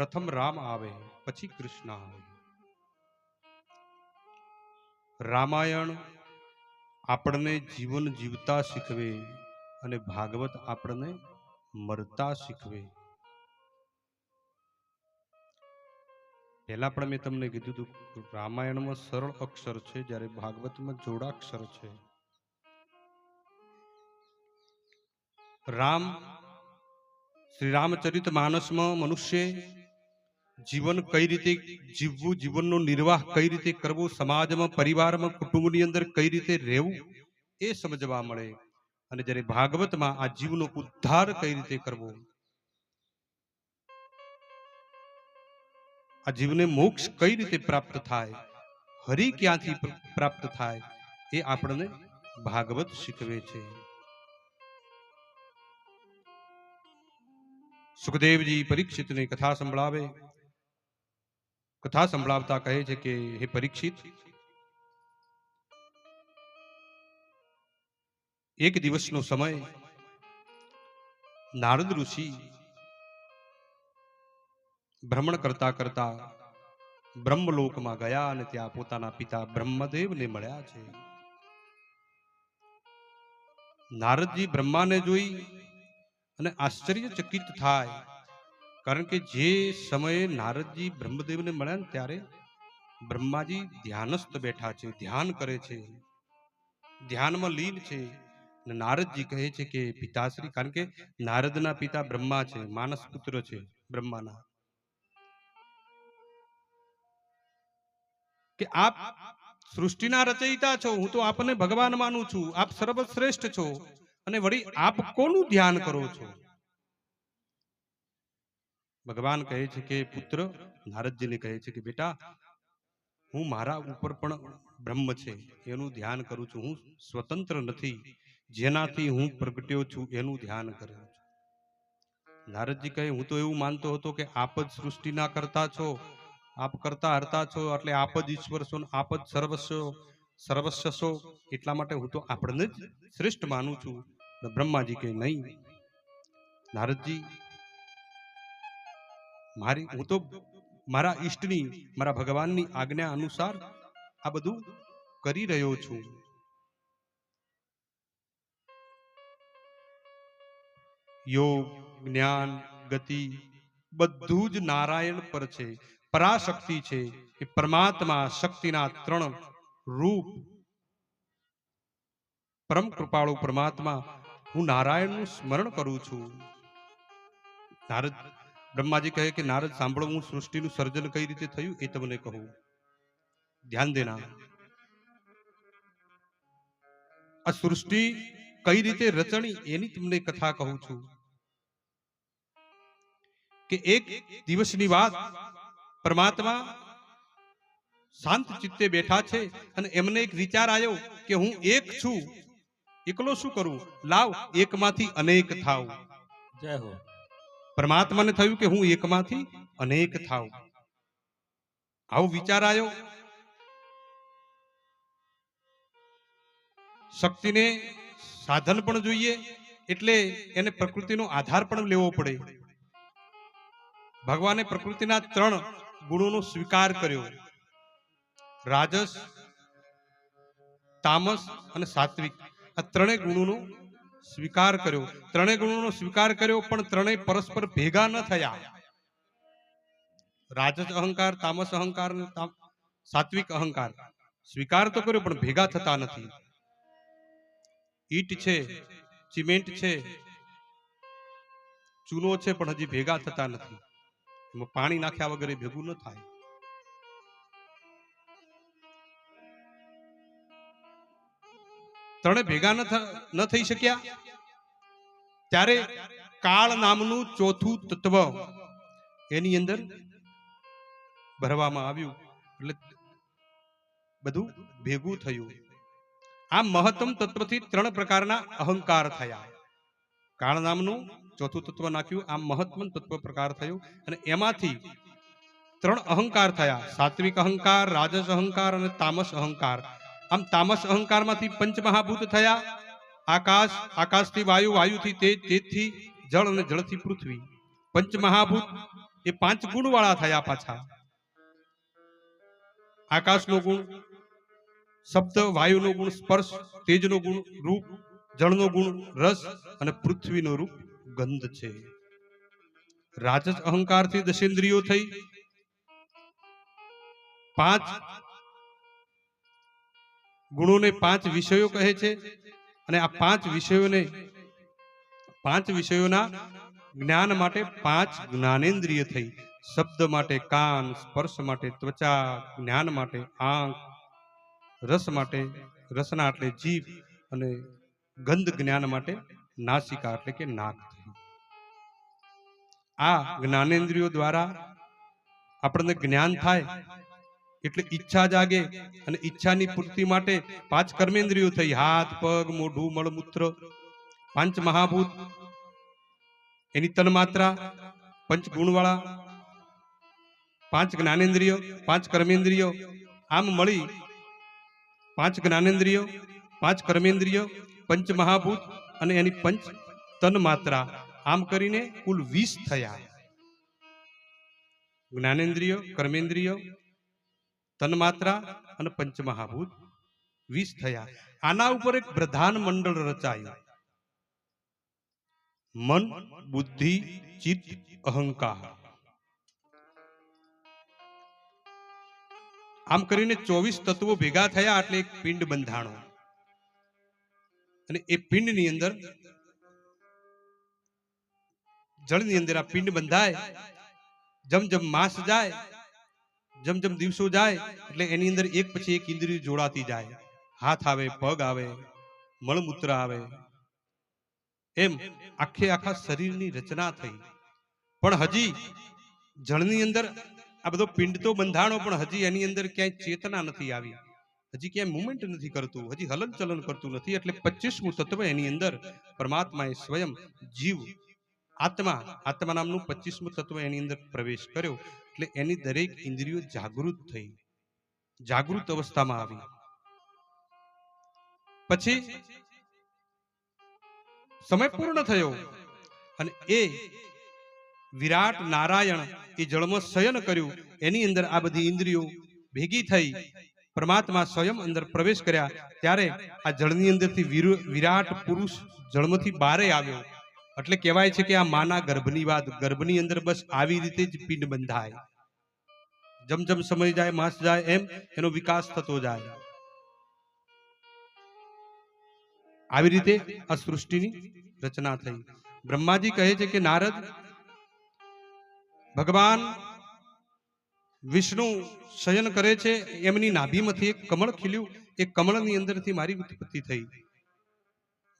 પ્રથમ રામ આવે, પછી કૃષ્ણ આવે. રામાયણ આપણને જીવન જીવતા શીખવે અને ભાગવત આપણને મરતા શીખવે. પહેલા પણ મેં તમને કીધું હતું રામાયણમાં સરળ અક્ષર છે, જ્યારે ભાગવતમાં જોડાક્ષર છે. રામ, શ્રી રામચરિત માનસમાં મનુષ્ય જીવન કઈ રીતે જીવવું, જીવનનો નિર્વાહ કઈ રીતે કરવો, સમાજમાં, પરિવારમાં, કુટુંબની અંદર કઈ રીતે રહેવું, એ સમજવા મળે. અને જ્યારે ભાગવતમાં આ જીવનો ઉદ્ધાર કઈ રીતે કરવો? આ જીવને મોક્ષ કઈ રીતે પ્રાપ્ત થાય? હરિ ક્યાંથી પ્રાપ્ત થાય? એ આપણને ભાગવત શીખવે છે. સુખદેવજી પરીક્ષિતની કથા સંભળાવે. કથા સંભળાવતા કહે છે કે, હે પરીક્ષિત, એક દિવસનો સમય નારદ ઋષિ ભ્રમણ કરતા કરતા બ્રહ્મલોકમાં ગયા અને ત્યાં પોતાના પિતા બ્રહ્મદેવને મળ્યા છે. નારદજી બ્રહ્માને જોઈ અને આશ્ચર્યચકિત થાય કારણ કે જે સમયે નારદજી બ્રહ્મદેવને મળ્યા ને ત્યારે બ્રહ્માજી ધ્યાનસ્થ બેઠા છે, ધ્યાન કરે છે, ધ્યાનમાં લીન છે નારદજી કહે છે કે, પિતાશ્રી, કારણ કે નારદના પિતા બ્રહ્મા છે, માનસ પુત્ર છે બ્રહ્માના. કે આપ સૃષ્ટિના રચયિતા છો, હું તો આપને ભગવાન માનું છું, આપ સર્વશ્રેષ્ઠ છો અને વળી આપ કોનું ધ્યાન કરો છો? ભગવાન કહે છે કે, પુત્ર, નારદજીને કહે છે કે, બેટા, હું મારા ઉપર પણ બ્રહ્મ છે. એનું ધ્યાન કરું છું. હું સ્વતંત્ર નથી. જેનાથી હું પ્રગટ્યો છું, એનું ધ્યાન કરું છું. નારદજી કહે, હું તો એવું માનતો હતો કે, આપ જ સૃષ્ટિના કરતા છો. આપ કરતા હરતા છો. એટલે આપ જ ઈશ્વર છો આપ જ સર્વસ્વ સર્વસ્વ છો. એટલા માટે હું તો આપણને જ શ્રેષ્ઠ માનું છું. બ્રહ્માજી કે નહીં. નારદજી મારી હું તો મારા ઈષ્ટની, મારા ભગવાનની આજ્ઞા અનુસાર આ બધું કરી રહ્યો છું. યોગ, જ્ઞાન, ગતિ બધું જ નારાયણ પર છે. પરાશક્તિ છે એ પરમાત્મા શક્તિના ત્રણ રૂપ. પરમ કૃપાળુ પરમાત્મા, હું નારાયણનું સ્મરણ કરું છું. નારદ બ્રહ્માજી કહે કે, નારદ, સાંભળો, હું સૃષ્ટિનું સર્જન કઈ રીતે થયું એ તમને કહું. ધ્યાન દેના. આ સૃષ્ટિ કઈ રીતે રચણી એની તમને કથા કહું છું. કે એક દિવસની વાત પરમાત્મા શાંત ચિત્તે બેઠા છે અને એમને એક વિચાર આવ્યો કે હું એક છું. એકલો શું કરું? લાવ, એકમાંથી અનેક થાવ જય હો. પરમાત્માને થયું કે હું એકમાંથી અનેક થાવ આવો વિચાર આવ્યો શક્તિને સાધન પણ જોઈએ, એટલે એને પ્રકૃતિનો આધાર પણ લેવો પડે. ભગવાને પ્રકૃતિના ત્રણ ગુણોનો સ્વીકાર કર્યો. રાજસ, તામસ અને સાત્વિક. આ ત્રણેય ગુણોનો સ્વીકાર કર્યો. ત્રણેય ગુણોનો સ્વીકાર કર્યો, પણ ત્રણેય પરસ્પર ભેગા ન થયા. રાજસ અહંકાર, તામસ અહંકાર સાત્વિક અહંકાર. સ્વીકાર તો કર્યો, પણ ભેગા થતા નથી. ઈટ છે, સિમેન્ટ છે, ચૂનો છે, પણ હજી ભેગા થતા નથી. એમાં પાણી નાખ્યા વગર ભેગું ન થાય. ત્રણે ભેગા ન થઈ શક્યા? ત્યારે કાળ નામનું ચોથું તત્વ એની અંદર ભરવામાં આવ્યું. એટલે બધું ભેગું થયું. આ મહત્તમ તત્વથી ત્રણ પ્રકારના અહંકાર થયા. કાળ નામનું ચોથું તત્વ નાખ્યું, આ મહત્તમ તત્વ પ્રકાર થયો. અને એમાંથી ત્રણ અહંકાર થયા. સાત્વિક અહંકાર, રાજસ અહંકાર અને તામસ અહંકાર. આમ તામસ અહંકારમાંથી પંચમહાભૂત થયા. આકાશ, આકાશથી વાયુ, વાયુથી તેજ, તેજથી જળ અને જળથી પૃથ્વી. પંચમહાભૂત એ પાંચ ગુણવાળા થયા પાછા. આકાશનો ગુણ શબ્દ વાયુનો ગુણ, સ્પર્શ, તેજનો ગુણ, રૂપ, જળનો ગુણ, રસ અને પૃથ્વીનો રૂપ ગંધ છે. રાજસ અહંકારથી દશેન્દ્રિયો થઈ. પાંચ ગુણોને પાંચ વિષયો કહે છે અને આ પાંચ વિષયોને પાંચ વિષયોના જ્ઞાન માટે પાંચ જ્ઞાનેન્દ્રિય થઈ. શબ્દ માટે કાન, સ્પર્શ માટે ત્વચા, જ્ઞાન માટે આંખ, રસ માટે રસના એટલે જીભ અને ગંધ જ્ઞાન માટે નાસિકા એટલે કે નાક આ જ્ઞાનેન્દ્રિયો દ્વારા આપણને જ્ઞાન થાય એટલે ઈચ્છા જાગે અને ઈચ્છાની પૂર્તિ માટે પાંચ કર્મેન્દ્રિયો થઈ. હાથ, પગ, મોઢું, મળમૂત્ર, પાંચ મહાભૂત. એની તન્માત્રા, પંચ ગુણવાળા, પાંચ જ્ઞાનેન્દ્રિયો, પાંચ કર્મેન્દ્રિયો. આમ મળી પાંચ જ્ઞાનેન્દ્રિયો, પાંચ કર્મેન્દ્રિયો, પંચ મહાભૂત અને એની પંચ તન્માત્રા. આમ કરીને કુલ વીસ થયા. જ્ઞાનેન્દ્રિયો, કર્મેન્દ્રિયો તન્માત્રા અને પંચમહાભૂત. વીસ થયા. આના ઉપર એક પ્રધાન મંડળ રચાયું. મન, બુદ્ધિ, ચિત્ત, અહંકાર. આમ કરીને ચોવીસ તત્વો ભેગા થયા એટલે એક પિંડ બંધાણો. અને એ પિંડની અંદર જળની અંદર આ પિંડ બંધાય. જમ જમ માસ જાય. જમ જેમ દિવસો જાય, એટલે એની અંદર એક પછી એક ઇન્દ્રિય જોડાતી જાય. હાથ આવે, પગ આવે, મળમૂત્ર આવે. એમ આખે આખા શરીરની રચના થઈ. પણ હજી જળની અંદર આ બધો પિંડ તો બંધાણો પણ હજી એની અંદર ક્યાંય ચેતના નથી આવી. હજી ક્યાંય મુવમેન્ટ નથી કરતું, હજી હલન ચલન કરતું નથી, એટલે પચીસમું તત્વ એની અંદર પરમાત્માએ સ્વયં જીવ, આત્મા આત્મા નામનું પચીસમું તત્વ એની અંદર પ્રવેશ કર્યો. એટલે એની દરેક ઇન્દ્રિયો જાગૃત થઈ જાગૃત અવસ્થામાં આવી. પછી સમય પૂર્ણ થયો અને એ વિરાટ નારાયણ એ જળમાં શયન કર્યું. એની અંદર આ બધી ઇન્દ્રિયો ભેગી થઈ. પરમાત્મા સ્વયં અંદર પ્રવેશ કર્યા. ત્યારે આ જળની અંદરથી વીર- વિરાટ પુરુષ જળમાંથી બારે આવ્યો. એટલે કહેવાય છે કે આ માના ગર્ભની વાત, ગર્ભની અંદર બસ આવી રીતે જ પિંડ બંધાય. જમ જમ સમય જાય, માસ જાય, એમ એનો વિકાસ થતો જાય. આવી રીતે આ સૃષ્ટિની રચના થઈ. બ્રહ્માજી કહે છે કે, નારદ, ભગવાન વિષ્ણુ શયન કરે છે, એમની નાભીમાંથી એક કમળ ખીલ્યું, એ કમળની અંદરથી મારી ઉત્પત્તિ થઈ.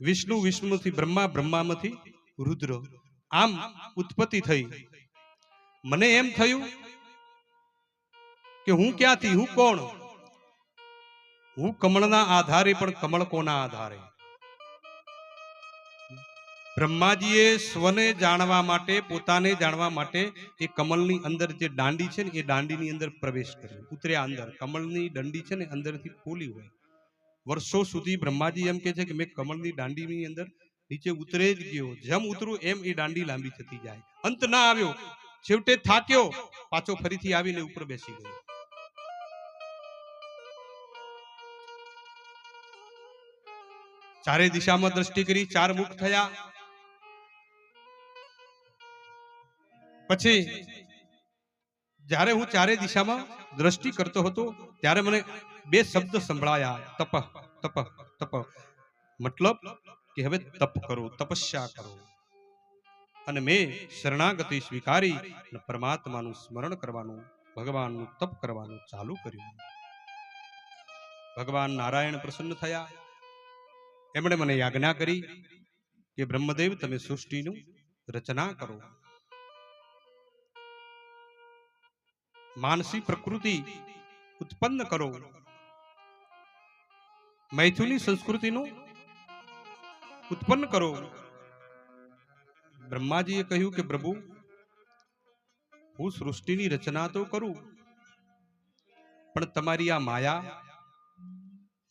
વિષ્ણુ વિષ્ણુથી, બ્રહ્મા બ્રહ્મામાંથી રુદ્ર, આમ ઉત્પત્તિ થઈ. મને એમ થયું કે હું ક્યાંથી, હું કોણ? હું કમળના આધારે પણ કમળ કોના આધારે? બ્રહ્માજીએ સ્વને જાણવા માટે, પોતાને જાણવા માટે એ કમળની અંદર જે દાંડી છે ને, એ દાંડીની અંદર પ્રવેશ કર્યો. ઉતર્યા અંદર. કમળની દંડી છે ને અંદરથી ખોલી હોય. વર્ષો સુધી બ્રહ્માજી એમ કે છે કે મેં કમળની દાંડીની અંદર નીચે ઉતરે જ ગયો. જેમ ઉતરું, એમ એ દાંડી લાંબી થતી જાય. અંત ના આવ્યો. છેવટે થાક્યો. પાછો ફરીથી આવીને ઉપર બેસી ગયો. ચારે દિશામાં દ્રષ્ટિ કરી, ચાર મુખ થયા. પછી, જ્યારે હું ચારે દિશામાં દ્રષ્ટિ કરતો હતો, ત્યારે મને બે શબ્દ સંભળાયા. તપ તપ તપ. મતલબ કે હવે તપ કરો, તપસ્યા કરો. અને મેં શરણાગતિ સ્વીકારી પરમાત્માનું સ્મરણ કરવાનું, ભગવાનનું તપ કરવાનું ચાલુ કર્યું. ભગવાન નારાયણ પ્રસન્ન થયા. એમણે મને યાજ્ઞા કરી કે, બ્રહ્મદેવ, તમે સૃષ્ટિનું રચના કરો. માનસી પ્રકૃતિ ઉત્પન્ન કરો. મૈથુની સંસ્કૃતિનું ઉત્પન્ન કરો. બ્રહ્માજીએ કહ્યું કે, પ્રભુ, હું સૃષ્ટિની રચના તો કરું, પણ તમારી આ માયા,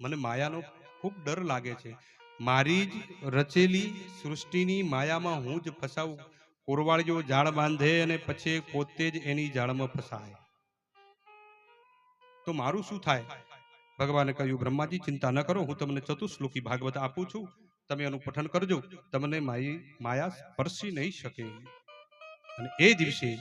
મને માયાનો ખૂબ ડર લાગે છે. મારી જ રચેલી સૃષ્ટિની માયામાં હું જ ફસાવું કોરવાળીઓ જાળ બાંધે અને પછી પોતે જ એની જાળમાં ફસાય. તો મારું શું થાય? ભગવાને કહ્યું, બ્રહ્માજી, ચિંતા ન કરો, હું તમને ચતુશ્લોકી ભાગવત આપું છું. તમે એનું પઠન કરજો. તમને મારી માયા સ્પર્શી નહીં શકે. અને એ દિવસે